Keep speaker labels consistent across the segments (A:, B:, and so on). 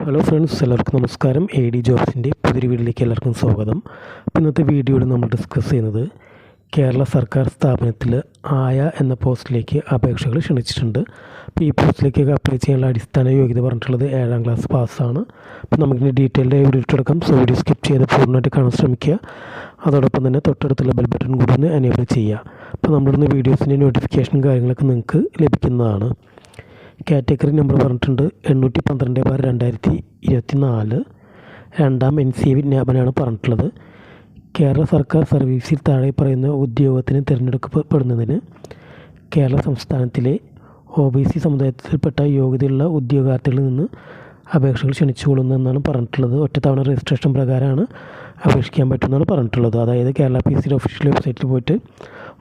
A: Hello friends എല്ലാവർക്കും നമസ്കാരം. A D ജോബ്സിന്റെ പുതിയ വീഡിയോയിലേക്ക് എല്ലാവർക്കും സ്വാഗതം. അപ്പോൾ ഇന്നത്തെ വീഡിയോയിൽ നമ്മൾ ഡിസ്കസ് ചെയ്യുന്നത് കേരള സർക്കാർ സ്ഥാപനത്തിൽ ആയ എന്ന പോസ്റ്റിലേക്ക് അപേക്ഷകൾ ക്ഷണിച്ചിട്ടുണ്ട്. അപ്പോൾ ഈ പോസ്റ്റിലേക്കൊക്കെ അപ്ലൈ ചെയ്യാനുള്ള അടിസ്ഥാന യോഗ്യത പറഞ്ഞിട്ടുള്ളത് ഏഴാം ക്ലാസ് പാസ്സാണ് അപ്പോൾ നമുക്കിനി ഡീറ്റെയിൽഡ് വീഡിയോ ഇട്ടെടുക്കാം സോ വീഡിയോ സ്കിപ്പ് ചെയ്ത് പൂർണമായിട്ട് കാണാൻ ശ്രമിക്കുക. അതോടൊപ്പം തന്നെ തൊട്ടടുത്തുള്ള ബെൽ ബട്ടൺ കൂടി ഒന്ന് എനേബിൾ ചെയ്യുക. അപ്പോൾ നമ്മളിന്ന് വീഡിയോസിന്റെ നോട്ടിഫിക്കേഷനും കാര്യങ്ങളൊക്കെ നിങ്ങൾക്ക് ലഭിക്കുന്നതാണ്. കാറ്റഗറി നമ്പർ പറഞ്ഞിട്ടുണ്ട്. എണ്ണൂറ്റി പന്ത്രണ്ട് ബാർ രണ്ടായിരത്തി ഇരുപത്തി നാല് രണ്ടാം എൻ സി വിജ്ഞാപനമാണ് പറഞ്ഞിട്ടുള്ളത്. കേരള സർക്കാർ സർവീസിൽ താഴെ പറയുന്ന ഉദ്യോഗത്തിന് തിരഞ്ഞെടുക്കപ്പെടുന്നതിന് കേരള സംസ്ഥാനത്തിലെ ഒ ബി സി സമുദായത്തിൽപ്പെട്ട യോഗ്യതയുള്ള ഉദ്യോഗാർത്ഥികളിൽ നിന്ന് അപേക്ഷകൾ ക്ഷണിച്ചുകൊള്ളുന്നു എന്നാണ് പറഞ്ഞിട്ടുള്ളത്. ഒറ്റത്തവണ രജിസ്ട്രേഷൻ പ്രകാരമാണ് അപേക്ഷിക്കാൻ പറ്റുമെന്നാണ് പറഞ്ഞിട്ടുള്ളത്. അതായത് കേരള പി സിയുടെ ഒഫീഷ്യൽ വെബ്സൈറ്റിൽ പോയിട്ട്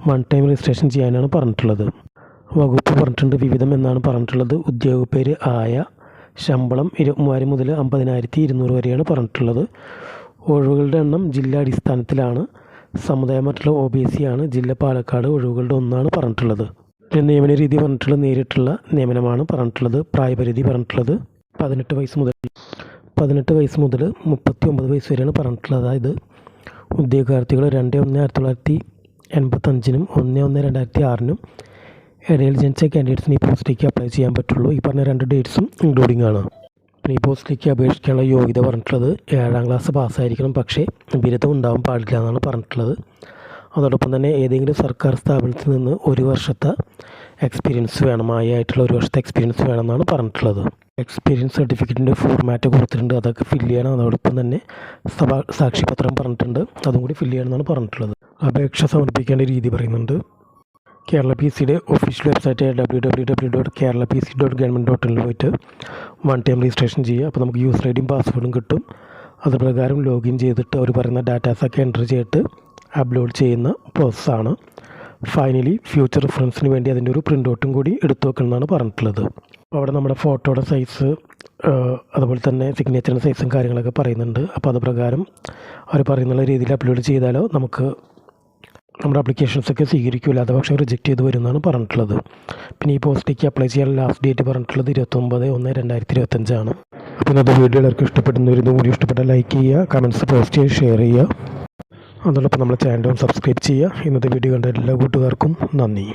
A: വൺ ടൈം രജിസ്ട്രേഷൻ ചെയ്യാനാണ് പറഞ്ഞിട്ടുള്ളത്. വകുപ്പ് പറഞ്ഞിട്ടുണ്ട്. വിവിധം എന്നാണ് പറഞ്ഞിട്ടുള്ളത്. ഉദ്യോഗ പേര് ആയ ശമ്പളം ഇരുപത്തിമൂവായിരം മൂവായിരം മുതൽ അമ്പതിനായിരത്തി ഇരുന്നൂറ് വരെയാണ് പറഞ്ഞിട്ടുള്ളത്. ഒഴിവുകളുടെ എണ്ണം ജില്ലാ അടിസ്ഥാനത്തിലാണ്. സമുദായം മറ്റുള്ള ഒ ബി സി ആണ്. ജില്ല പാലക്കാട് ഒഴിവുകളുടെ ഒന്നാണ് പറഞ്ഞിട്ടുള്ളത്. പിന്നെ നിയമന രീതി പറഞ്ഞിട്ടുള്ള നേരിട്ടുള്ള നിയമനമാണ് പറഞ്ഞിട്ടുള്ളത്. പ്രായപരിധി പറഞ്ഞിട്ടുള്ളത് പതിനെട്ട് വയസ്സ് മുതൽ പതിനെട്ട് വയസ്സ് മുതൽ മുപ്പത്തി ഒമ്പത് വയസ്സ് വരെയാണ് പറഞ്ഞിട്ടുള്ളത്. അതായത് ഉദ്യോഗാർത്ഥികൾ രണ്ട് ഒന്ന് ആയിരത്തി തൊള്ളായിരത്തി എൺപത്തഞ്ചിനും ഒന്ന് ഒന്ന് രണ്ടായിരത്തി ആറിനും ജനിച്ച കാൻഡിഡേറ്റ്സിന് ഈ പോസ്റ്റിലേക്ക് അപ്ലൈ ചെയ്യാൻ പറ്റുള്ളൂ. ഈ പറഞ്ഞ രണ്ട് ഡേറ്റ്സും ഇൻക്ലൂഡിംഗ് ആണ്. പിന്നെ ഈ പോസ്റ്റിലേക്ക് അപേക്ഷിക്കാനുള്ള യോഗ്യത പറഞ്ഞിട്ടുള്ളത് ഏഴാം ക്ലാസ് പാസ്സായിരിക്കണം. പക്ഷേ ബിരുദം ഉണ്ടാവാൻ പാടില്ല എന്നാണ് പറഞ്ഞിട്ടുള്ളത്. അതോടൊപ്പം തന്നെ ഏതെങ്കിലും സർക്കാർ സ്ഥാപനത്തിൽ നിന്ന് ഒരു വർഷത്തെ എക്സ്പീരിയൻസ് വേണം. ആയിട്ടുള്ള ഒരു വർഷത്തെ എക്സ്പീരിയൻസ് വേണമെന്നാണ് പറഞ്ഞിട്ടുള്ളത്. എക്സ്പീരിയൻസ് സർട്ടിഫിക്കറ്റിന്റെ ഫോർമാറ്റ് കൊടുത്തിട്ടുണ്ട്. അതൊക്കെ ഫില്ല് ചെയ്യണം. അതോടൊപ്പം തന്നെ സഭാ സാക്ഷിപത്രം പറഞ്ഞിട്ടുണ്ട്. അതും കൂടി ഫില്ല് ചെയ്യണമെന്നാണ് പറഞ്ഞിട്ടുള്ളത്. അപേക്ഷ സമർപ്പിക്കേണ്ട രീതി പറയുന്നുണ്ട്. കേരള പി സിയുടെ official വെബ്സൈറ്റായ W W W dot Kerala P C dot government dot ഇനിൽ പോയിട്ട് വൺ ടൈം രജിസ്ട്രേഷൻ ചെയ്യുക. അപ്പോൾ നമുക്ക് യൂസർ ഐ ഡിയും പാസ്വേഡും കിട്ടും. അതുപ്രകാരം ലോഗിൻ ചെയ്തിട്ട് അവർ പറയുന്ന ഡാറ്റാസൊക്കെ എന്റർ ചെയ്തിട്ട് അപ്ലോഡ് ചെയ്യുന്ന പ്രോസസ്സാണ് ഫൈനലി ഫ്യൂച്ചർ റെഫറൻസിന് വേണ്ടി അതിന്റെ ഒരു പ്രിന്റ് ഔട്ടും കൂടി എടുത്തു വെക്കണമെന്നാണ് പറഞ്ഞിട്ടുള്ളത്. അപ്പോൾ അവിടെ നമ്മുടെ ഫോട്ടോയുടെ സൈസ് അതുപോലെ തന്നെ സിഗ്നേച്ചറിന്റെ സൈസും കാര്യങ്ങളൊക്കെ പറയുന്നുണ്ട്. അപ്പോൾ അത് പ്രകാരം അവർ പറയുന്ന രീതിയിൽ അപ്ലോഡ് ചെയ്താലോ നമുക്ക് നമ്മുടെ അപ്ലിക്കേഷൻസ് ഒക്കെ സ്വീകരിക്കില്ല അത് പക്ഷേ റിജക്റ്റ് ചെയ്ത് വരുമെന്നാണ് പറഞ്ഞിട്ടുള്ളത്. പിന്നെ ഈ പോസ്റ്റിലേക്ക് അപ്ലൈ ചെയ്യാൻ ലാസ്റ്റ് ഡേറ്റ് പറഞ്ഞിട്ടുള്ളത് ഇരുപത്തൊമ്പത് ഒന്ന് രണ്ടായിരത്തി ഇരുപത്തഞ്ചാണ് അപ്പോൾ ഇന്നത്തെ വീഡിയോ എല്ലാവർക്കും ഇഷ്ടപ്പെടുന്ന ഒരു കൂടി ഇഷ്ടപ്പെട്ടാൽ ലൈക്ക് ചെയ്യുക കമന്റ്സ് പോസ്റ്റ് ചെയ്യുക ഷെയർ ചെയ്യുക. അതോടൊപ്പം നമ്മുടെ ചാനലും സബ്സ്ക്രൈബ് ചെയ്യുക. ഇന്നത്തെ വീഡിയോ കണ്ട എല്ലാ കൂട്ടുകാർക്കും നന്ദി.